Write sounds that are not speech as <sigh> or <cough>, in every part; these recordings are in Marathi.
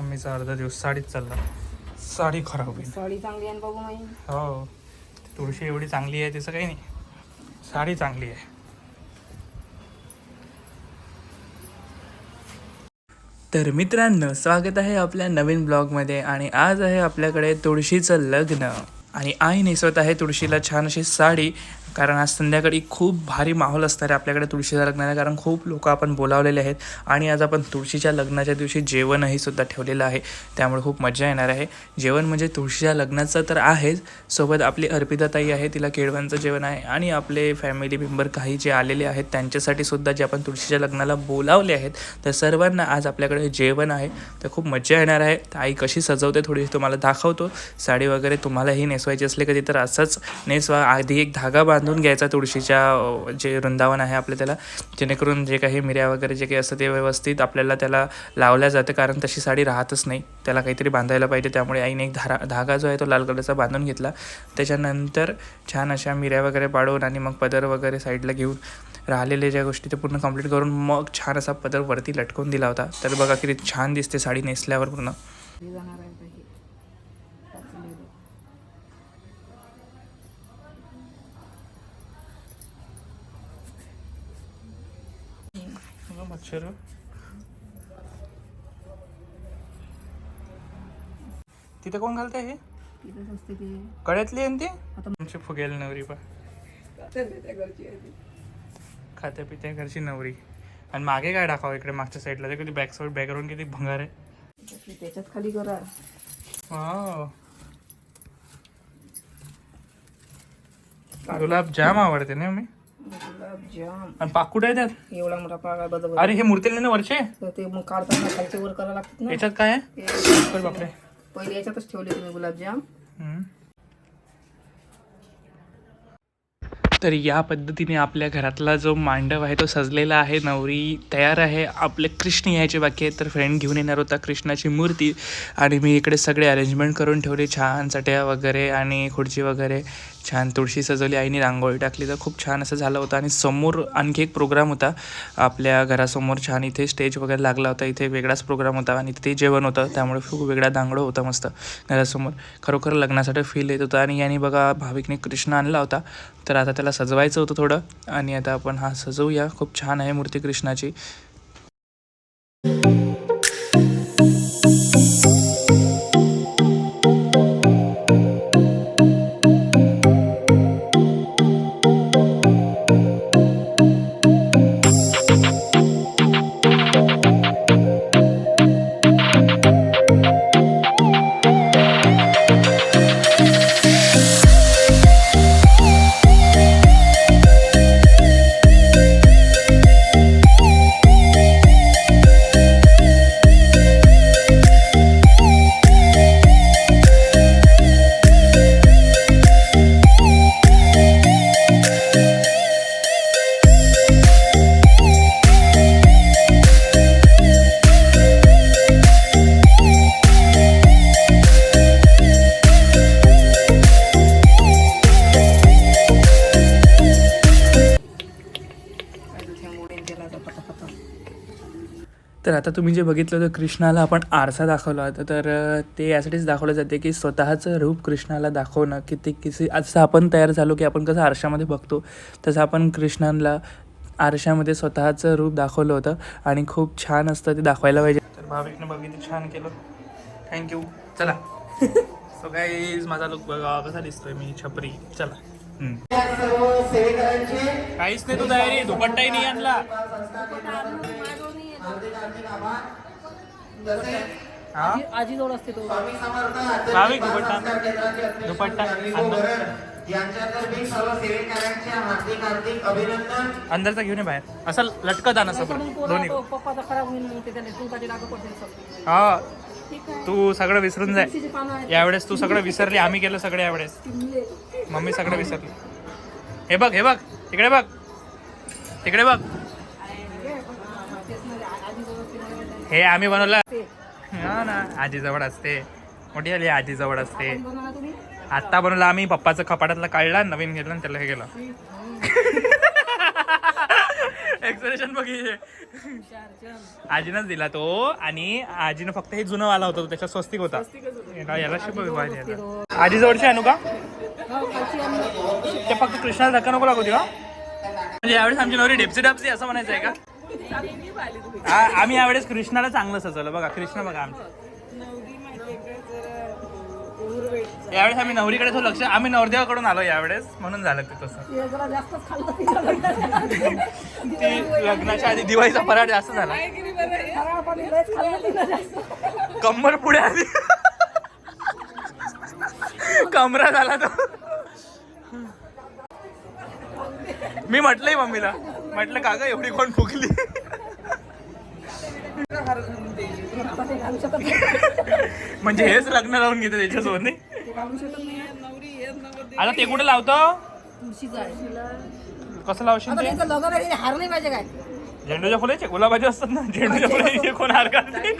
मम्मीचा अर्धा दिवस साडीच चालला. साडी खराब होईल. साडी चांगली आहे ना बाबू माई हो. तुळशी एवढी चांगली आहे त्याचं काही नाही. साडी चांगली आहे. तर मित्रांनो स्वागत आहे आपल्या नवीन ब्लॉगमध्ये आणि आज आहे आपल्याकडे तुळशीचं लग्न. आणि आई नेसवत आहे तुळशीला छान अशी साडी कारण आज संध्याकाळी खूप भारी माहोल असणार आहे आपल्याकडे तुळशीच्या लग्नाला कारण खूप लोक आपण बोलावलेले आहेत आणि आज आपण तुळशीच्या लग्नाच्या दिवशी जेवणही सुद्धा ठेवलेलं आहे. त्यामुळे खूप मजा येणार आहे. जेवण म्हणजे तुळशीच्या लग्नाचं तर आहेच सोबत आपली अर्पिता ताई आहे तिला केळवांचं जेवण आहे आणि आपले फॅमिली मेंबर काही जे आलेले आहेत त्यांच्यासाठी सुद्धा जे आपण तुळशीच्या लग्नाला बोलावले आहेत तर सर्वांना आज आपल्याकडे जेवण आहे. तर खूप मजा येणार आहे. आई कशी सजवते थोडीशी तुम्हाला दाखवतो. साडी वगैरे तुम्हालाही नेसवायची असली कधी तर असंच नेसवा. आधी एक धागा बांध. बांधून घ्यायचा तुळशीच्या जे वृंदावन आहे आपलं त्याला जेणेकरून जे काही मिऱ्या वगैरे जे काही असतं ते व्यवस्थित आपल्याला त्याला लावल्या जातं. कारण तशी साडी राहतच नाही. त्याला काहीतरी बांधायला पाहिजे. त्यामुळे आईने एक धारा धागा जो आहे तो लाल कलरचा बांधून घेतला. त्याच्यानंतर छान अशा मिऱ्या वगैरे पाडून आणि मग पदर वगैरे साईडला घेऊन राहिलेल्या ज्या गोष्टी ते पूर्ण कंप्लीट करून मग छान असा पदर वरती लटकवून दिला होता. तर बघा किती छान दिसते साडी नेसल्यावर पूर्ण. मच्छर तिथे कोण घालते हे? तिथंच असते ते. कळ्यातली आहे ना ती? आता आमची फुगेल नवरी पण त्या घरची आहे ती. खात्या पित्या घरची नवरी. आणि मागे काय दाखव इकडे मागच्या साईडला ते कधी बॅक साईड बॅकग्राऊंड किती भंगार आहे. त्याची- त्याच्यात खाली करा. वाव. गुलाब जाम आवडते ना मी? गुलाबजाम आणि पाकुड आहे त्यात? एवढा मोठा पागा बदल अरे हे मूर्तीला ना वरचे? तर ते मग काढताना खालचे वर करायला लागतात ना. याच्यात काय आहे? ते बापरे. पहिले याच्यातच ठेवले तुम्ही गुलाबजाम हम्म. तर या पद्धतीने आपल्या घरातला जो मांडव आहे तो सजलेला आहे. नवरी तयार आहे. आपले कृष्ण यायचे बाकी आहेत. तर फ्रेंड घेऊन येणार होता कृष्णाची मूर्ती. आणि मी इकडे सगळे अरेंजमेंट करून ठेवले. छान चट्या वगैरे आणि खुर्ची वगैरे. छान तुळशी सजवली. आईने रांगोळी टाकली. तर खूप छान असं झालं होतं. आणि समोर आणखी एक प्रोग्राम होता. आपल्या घरासमोर छान इथे स्टेज वगैरे लागला होता. इथे वेगळाच प्रोग्राम होता आणि तिथे जेवण होतं. त्यामुळे खूप वेगळा दांगडो होता मस्त घरासमोर. खरोखर लग्नासाठी फील येत होता. आणि याने बघा भाविकने कृष्ण आणला होता. तर आता त्याला सजवायचं होतं थोडं. आणि आता आपण हा सजवूया. खूप छान आहे मूर्ती कृष्णाची. आता तुम्ही जे बघितलं होतं कृष्णाला आपण आरसा दाखवला होता तर ते यासाठीच दाखवलं जाते की स्वतःचं रूप कृष्णाला दाखवणं की ते किसी जसं आपण तयार झालो की आपण कसं आरशामध्ये बघतो तसं आपण कृष्णाला आरशामध्ये स्वतःचं रूप दाखवलं होतं आणि खूप छान असतं ते दाखवायला पाहिजे. तर भाविकनं बघितलं छान केलं. थँक्यू चला. सो गाईज माझा लुक बघा कसा दिसतोय मी छपरी. चला. काहीच नाही तू तयारी दुपट्टाही नाही आणला. हा? आजी जवळ असते तो. भाविक दुपट्टा. दुपट्टा अंदर- अंदरचा घेऊन ये बाहेर. असं लटकत आणा समोर दोन्ही. तो पप्पाचा खराब होईल मग ते त्याने तुमचा लागू पडते सर हा. ठीक आहे. तू सगळं विसरून जाय. तुळशीची पानं आहेत यावेळेस तू सगळं विसरली आम्ही केलं सगळं यावेळेस. ती. मम्मी सगळं विसरली. हे बघ हे बघ. तिकडे बघ. तिकडे बघ. हे आम्ही बनवलं. हा ना आजी जवळ असते. मोठी आली आजी जवळ असते आत्ता बनवलं आम्ही. पप्पाचं कपाटातला काढला नवीन घेतलं आणि त्याला हे केलं. एक्सप्रेशन बघितले आजीनंच दिला तो. आणि आजीनं फक्त हे जुनं वाला होता तो त्याच्यात स्वस्तिक होता. याला- शिकव. आजी जवळची आणू का? हो, ते फक्त कृष्णाला धक्का नको लागू देवा म्हणजे यावेळेस आमची नवरी डेप्सी डापसी असं म्हणायचं आहे का? आ- आम्ही यावेळेस कृष्णाला चांगलं सजवलं. बघा कृष्ण बघा आमचं. यावेळेस आम्ही नवरीकडे थोडं लक्ष आम्ही नवरदेवाकडून आलो यावेळेस. म्हणून झालं ते तसं. जरा जास्तच खाल्लं तिच्या ती लग्नाच्या आधी दिवाळीचा फराळ जास्त झाला. फराळ पण लयच खाल्लं तिनं जास्त. कंबर पुढे आली. कमरा झाला तो. मी म्हटलंय मम्मीला. म्हटलं का ग एवढी कोण नाही. म्हणजे हेच लग्न लावून घेते त्याच्यासोबत. आता ते कुठे लावतो. कसं लावशील हार नाही पाहिजे काय झेंडूच्या फुलाचे गुलाबाचे असतात ना झेंडूच्या फुलाचे कोण हार आहे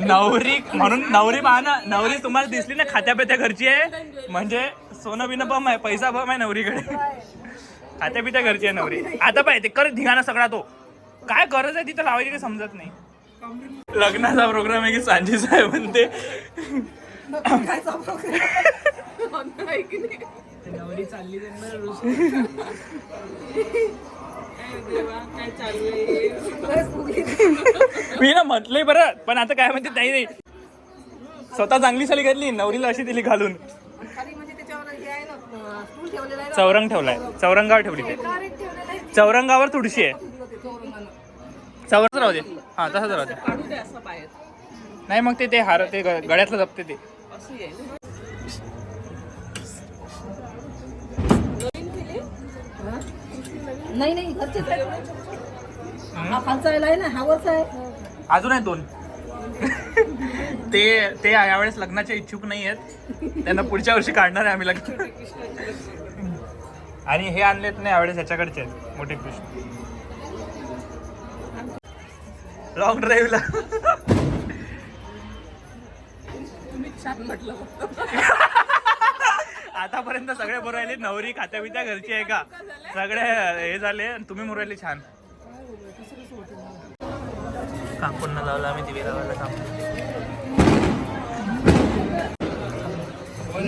नवरा. म्हणून नवरी पहा ना नवरी तुम्हाला दिसली ना खात्या पित्या घरची आहे म्हणजे सोनं बिनं बम आहे पैसा बम आहे नवरीकडे. खात्या पित्या घरची आहे नवरी. आता पाहिजे ते कर धिंगाणा सगळा तो. काय गरज आहे तिथं लावायची काही समजत नाही. लग्नाचा प्रोग्राम आहे की सांजी साहेब म्हणते. मी ना म्हटलंय बरं पण आता काय म्हणते ताई नाही स्वतः चांगली साली घातली नवरीला अशी दिली घालून खाली म्हणजे त्याच्यावर हे आहे ना अं, स्टूल ठेवलेलं आहे. चौरंग ठेवलाय. चौरंगावर ठेवली ते. आहे. चौरंगावर तुळशी आहे. चौरंग राहू दे. हा तसंच राहू दे. नाही मग ते ते हार ते ग- गळ्यातलं जपते ते? नाही नाही घरचेच आहे हा खालचा आहे ना हा वरचा आहे. अजून आहेत दोन. ते ते यावेळेस लग्नाचे इच्छुक नाही आहेत त्यांना पुढच्या वर्षी काढणार आहे आम्ही लग्न. आणि हे आणलेत नाही यावेळेस ह्याच्याकडचे आहेत मोठे कृष्ण. लॉंग ड्राईव्हला आतापर्यंत सगळे बरोबर राहिले नवरी खात्या बित्या घरची आहे का? सगळे हे झाले आणि तुम्ही मुरवले छान. काकूंना लावला आम्ही दिवे लावायला काम हा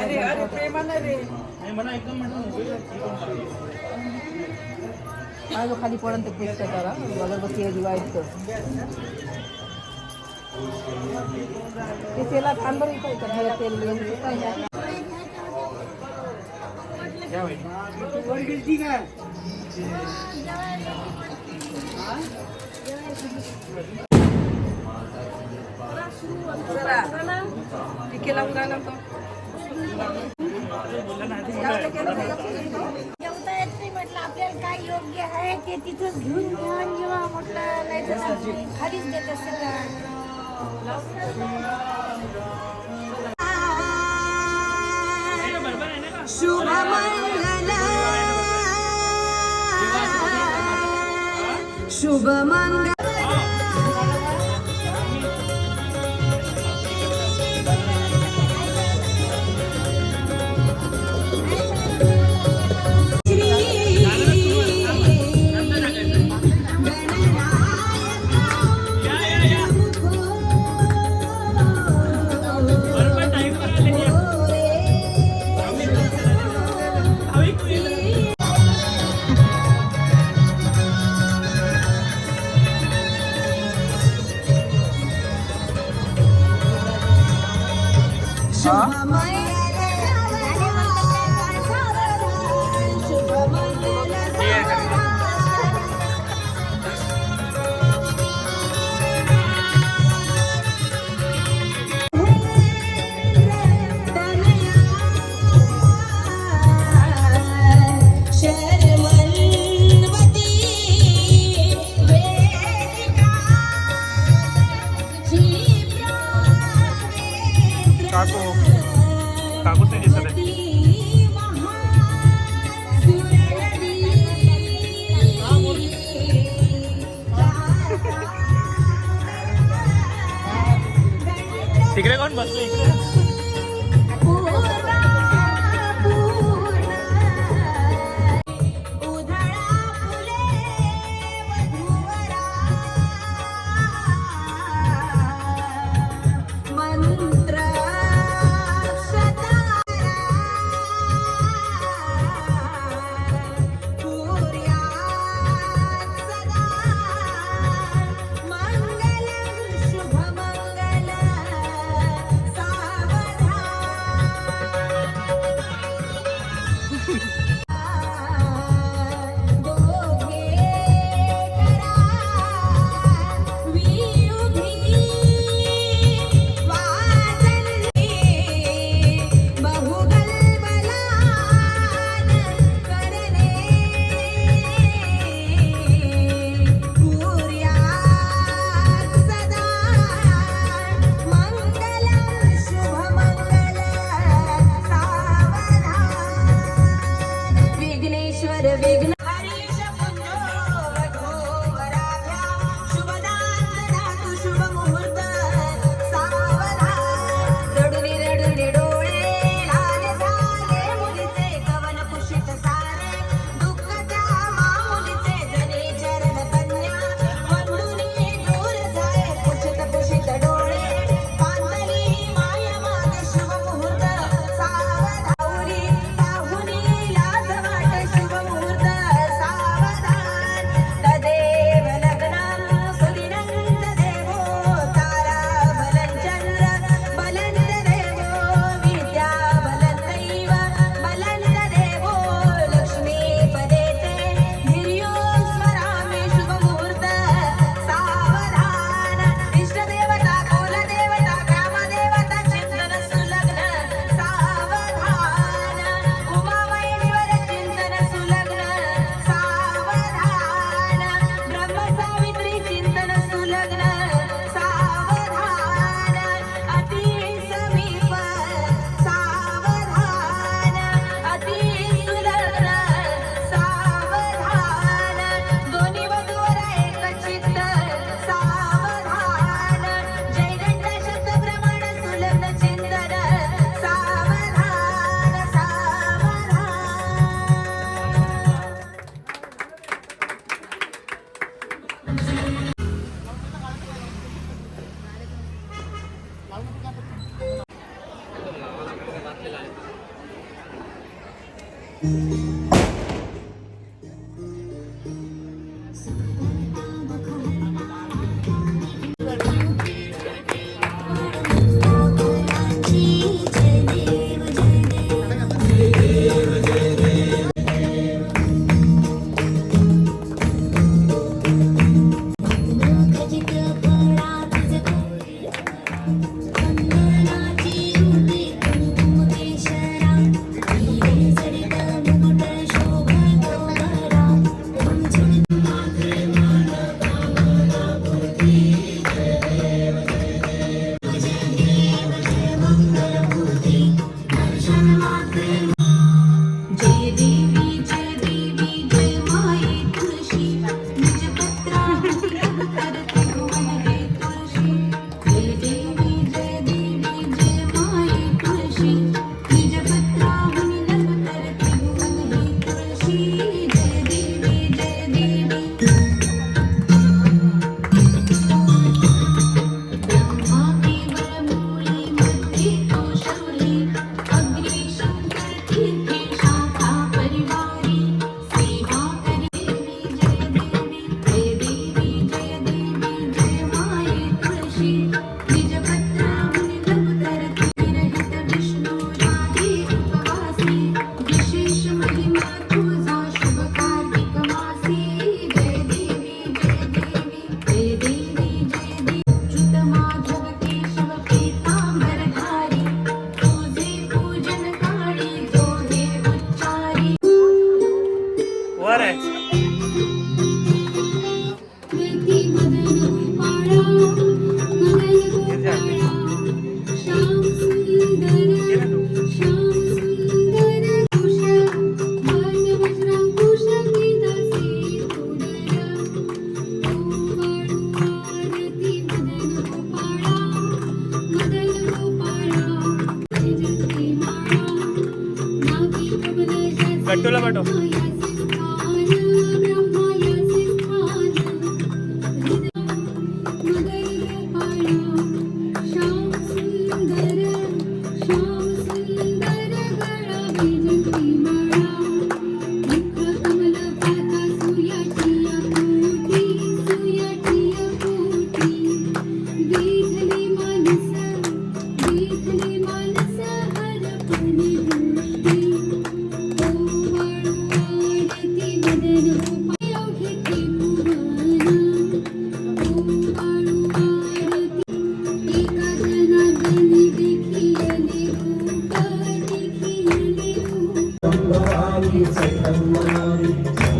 अरे प्रेमानं रे मला एकदम म्हटलं खाली पडन ते पुस्तक करा अगरबत्ती दिवाळीत ते तेल तो. म्हटलं आपल्याला काय योग्य आहे ते तिथं घेऊन घ्या जेव्हा म्हटलं नाही खालीच देत असेल मंगल గట్టులో పట్టు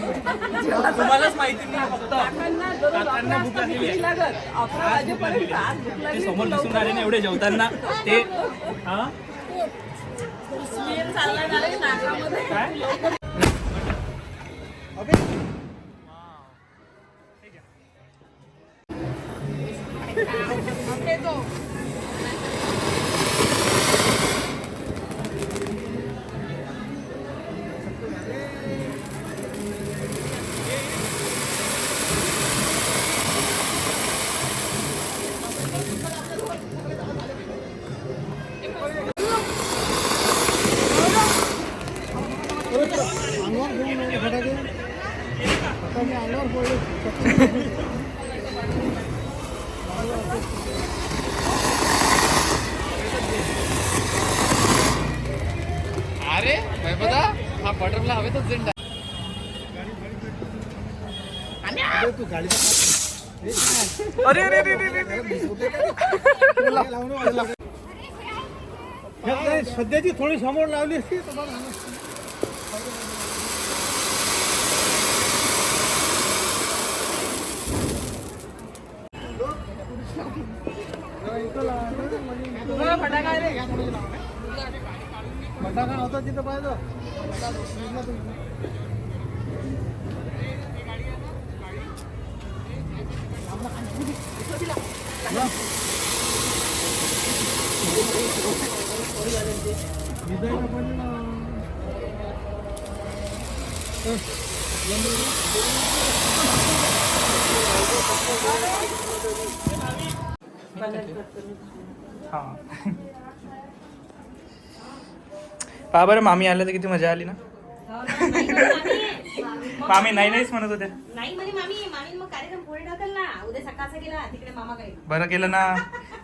तुम्हालाच माहिती नाही फक्त काकांना भूक लागलेली आहे. ते समोर दिसून राहिले ना एवढे जेवताना. ते हा? काय? अरे सध्याची थोडी समोर लावली असती. फटाका होता तिथं पाहिजे हा. पहा बरं मामी आलं तर किती मजा आली ना? मामी नाही नाहीच म्हणत होत्या. नाही म्हणे मामी मामी मग कार्यक्रम पुढे ढकल ना. उद्या सकाळचा गेला तिकडे मामाकडे बरं केलं ना.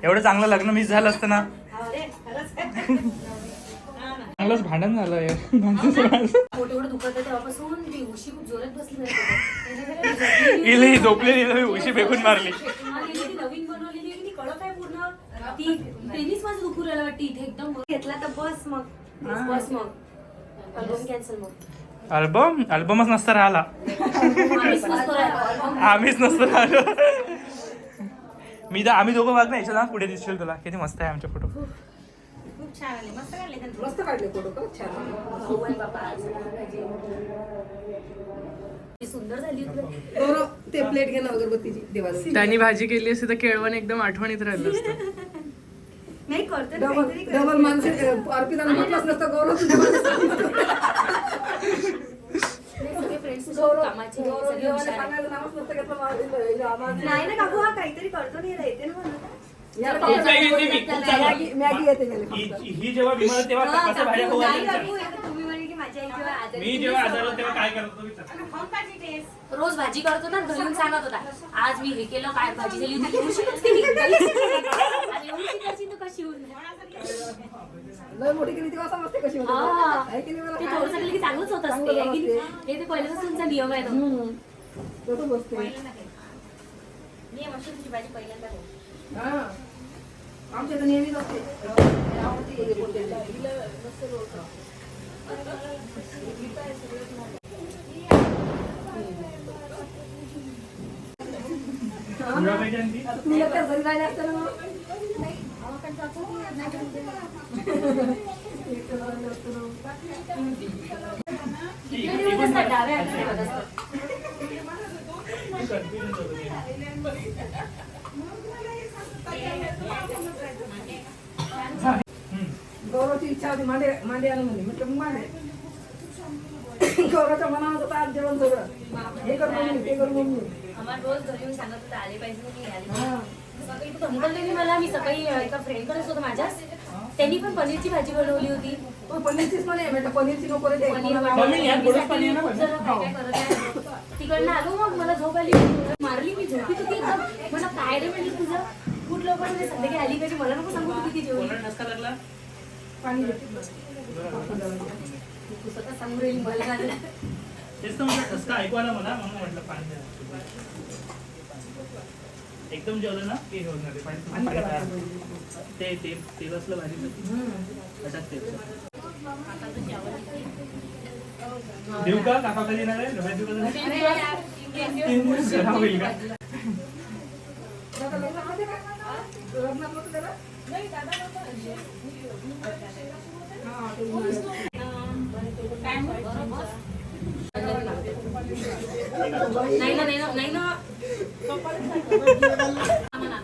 एवढं चांगलं लग्न मिस झालं असतं ना. चांगलंच भांडण झालं एवढं दुखत आहे तेव्हापासून ती उशी खूप जोरात बसली माहिती इले झोपलेली उशी फेकून मारली. ती नवीन बनवलेली आहे ती कळत आहे पूर्ण? ती त्यांनीच माझं दुखू राहिलं वाटतं इथे एकदम घेतला तर बस मग. बस मग. अल्बम कॅन्सल मग. अल्बम अल्बमच नसता राहिला. आम्हीच नसतो राहिलो. मी तर आम्ही दोघं वाग ना याच्या ना पुढे दिसशील तुला. किती मस्त आहे आमचे फोटो. खूप छान आले मस्त काढले त्यांनी. मस्त काढले फोटो का? छान. सुंदर झाली होती गौरव ते प्लेट घे ना अगरबत्तीची देवाला त्यांनी भाजी केली असती तर केळवण एकदम आठवणीत राहिलं असतं. <laughs> नाही करतो डबल काहीतरी करतो. डबल माणसे अर्पिताला म्हटलंच नसतं गौरव तुझ्या नाही, सगळे कामाचे हुशार आहेत. नाही ना काकू हा काहीतरी करतो नाही याला मॅगी मॅगी येते त्याला ही जेव्हा बिमार तेव्हा कसं जेव्हा आजारी मी जेव्हा सगळं- तेव्हा काय करत होतो विचार. रोज भाजी करतो ना घरी येऊन सांगत होता. आज मी हे केलं काय भाजी झाली होती कशी लय मोठी केली तेव्हा समजते कशी होते. हा. आहे की चांगलंच होत असते. हे ते पहिल्यापासूनचा नियम आहे तो. हम्म. तसंच असते मी मशरूमची भाजी पहिल्यांदा. हा. आमच्या तर नेहमीच असते आवडते हे कोणते. तुला पाहिजे आणखी? आता तुम्ही एकट्याच घरी राहिले असते ना मग? एकटं राहिलं असतं ना. इकडे येऊन असतात, डाव्या होती मांडे मांडे आणून म्हणे म्हटलं मग मांडे. गौरवच्या मनात होतं आज जेवण सगळं. हे कर मम्मी ते कर मम्मी. आम्हाला रोज घरी येऊन सांगत होता आले पाहिजे की आले. पाहिजे. हा. सकाळी तू धमकललेली मला? मी सकाळी एका फ्रेंड कडेच होतो माझ्या. त्यांनी पण पनीरची भाजी बनवली होती. पण पनीरचीच म्हणे म्हटलं पनीरची नको रे ते. पनीर गोडच पाणी आहे ना पण? जरा काय काय करत आहे. तिकडनं आलो मग मला झोप आली. मारली मी झोपी होती एकदम. मला काय रे म्हणलं तुझं? कुठ लवकर म्हणजे संध्याकाळी आली पाहिजे मला नको सांगू तू किती जेवली. कोणाला ठसका लागला? पाणी स्वतः सांगू राहिली मला तेच तर म्हटलं ठसका ऐकू आला मला म्हणून म्हटलं पाणी द्या. एकदम जेवलं ना की हे होणार आहे. पाणी- पाणी टाकायचं. ते ते तेल असलं भाजी कशात तेल देऊ का काका कधी येणार आहे डब्यात देऊ का तुम्ही? तीन दिवस जरा होईल का दादा लग्नामध्ये काय? लग्नात नव्हतं त्याला? नाही ना नाही ना नाही ना मला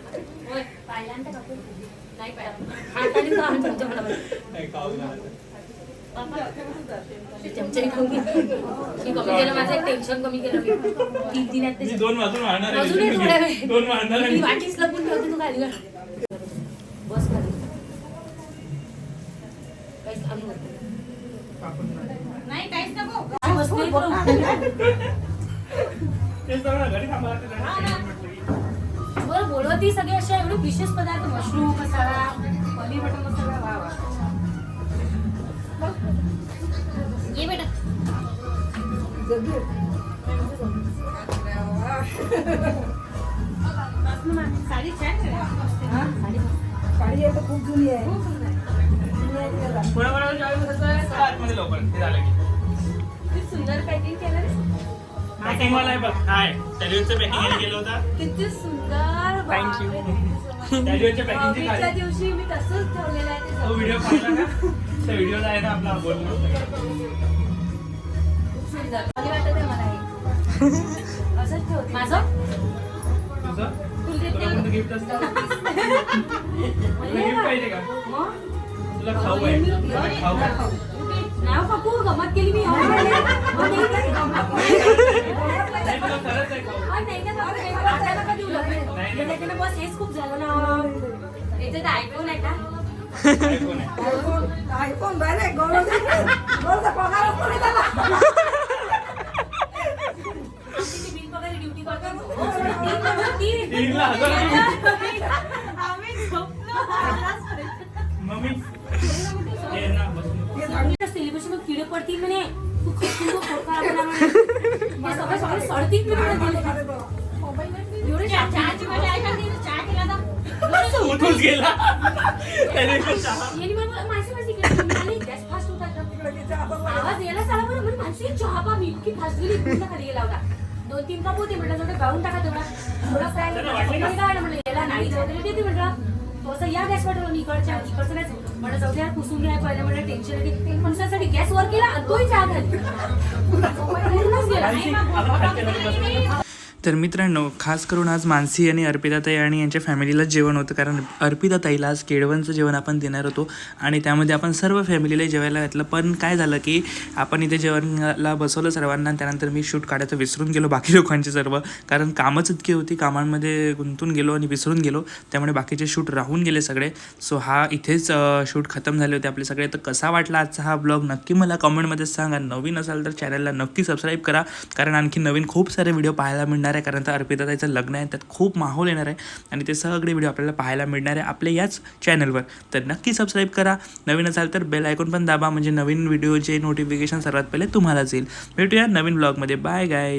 माझं एक टेन्शन कमी केलं मी तीन तीन दोन वाजून वाढणार थोड्या वेळ. दोन वाढणार वाटीच लपून ठेवते तू खाली एवढे विशेष पदार्थ मशरूम मसाला पनीर बटर मसाला वा वा. ये बेटा. साडी छान हा? साडी आहे तर खूप जुनी आहे? चला आतमध्ये लवकर. ते झालं की. किती सुंदर पॅकिंग केलं रे. पॅकिंग वाला आहे बघ. पॅकिंग गेलं होता. किती सुंदर. सुंदर. टॅलिवरच्या पॅकिंगची भाऊबीजच्या काढली दिवशी मी तसंच ठेवलेलं आहे ते तो सगळं. व्हिडिओ पाहिला का त्या व्हिडिओला आहे ना आपला बोलणं खूप सुंदर मला वाटत आहे मला हे. असंच ठेवते. माझं? तुझं? तुला देते. तुला कोणतं गिफ्ट असतं? तुला गिफ्ट पाहिजे का? मग? तुला खाऊ आहे. तुला खाऊ आहे. नाव काकू गमत केली मी नाही? नाही, हा, नाही नाही. म्हणजे बस हेच खूप झालं ना याच्यात आयफोन आहे का आयफोन आहे आयफोन आयफोन डायरेक्ट गौरवचा गौरवचा पगार असतो रे त्याला तिची बिनपगारी ड्युटी करतो हो, तीन पडतील म्हणे तू म्हणे. हे सगळे सगळे म्हणे. एवढे चहाची चहा केला. उठून गेला त्याने मला माणसं फास्ट होता. आवाज यायला बरं म्हणजे माणसं चहा पा मी इतकी फास्ट गेली पूर्ण खाली गेला होता दोन तीन कप होते म्हटलं थोडं गाळून टाका तेवढा थोडा फ्राय काय म्हणलं याला नाही वगैरे देते म्हटलं तो असं या गॅस वाटलं इकडच्या इकडचं नाही म्हटलं जाऊ द्या पुसून घ्या पहिलं म्हटलं टेन्शन येते माणसासाठी गॅस वर केला तोही चहा घाली पूर्णच गेला. तर मित्रांनो खास करून आज मानसी आणि अर्पिताताई आणि यांच्या फॅमिलीला जेवण होतं. कारण अर्पिताताईला आज केळवणचं जेवण आपण देणार होतो. आणि त्यामध्ये आपण सर्व फॅमिलीला जेवायला घातलं. पण काय झालं की आपण इथे जेवणाला बसवलं सर्वांना त्यानंतर मी शूट काढायचं विसरून गेलो बाकी लोकांची सर्व. कारण कामच इतकी होती. कामांमध्ये गुंतून गेलो आणि विसरून गेलो. त्यामुळे बाकीचे शूट राहून गेले सगळे. सो हा इथेच शूट खतम झाले होते आपले सगळे. तर कसा वाटला आजचा हा ब्लॉग? नक्की मला कमेंटमध्ये सांगा. नवीन असाल तर चॅनलला नक्की सबस्क्राईब करा. कारण आणखी नवीन खूप सारे व्हिडिओ पाहायला मिळणार आहे कारण तर अर्पिताताईचं लग्न आहे त्यात खूप माहोल येणार आहे आणि ते सगळे व्हिडिओ आपल्याला पाहायला मिळणार आहे आपल्या याच चॅनलवर तर नक्की सबस्क्राईब करा. नवीन असाल तर बेल आयकॉन पण दाबा म्हणजे नवीन व्हिडिओचे नोटिफिकेशन सर्वात पहिले तुम्हालाच येईल. भेटूया नवीन ब्लॉगमध्ये बाय गाय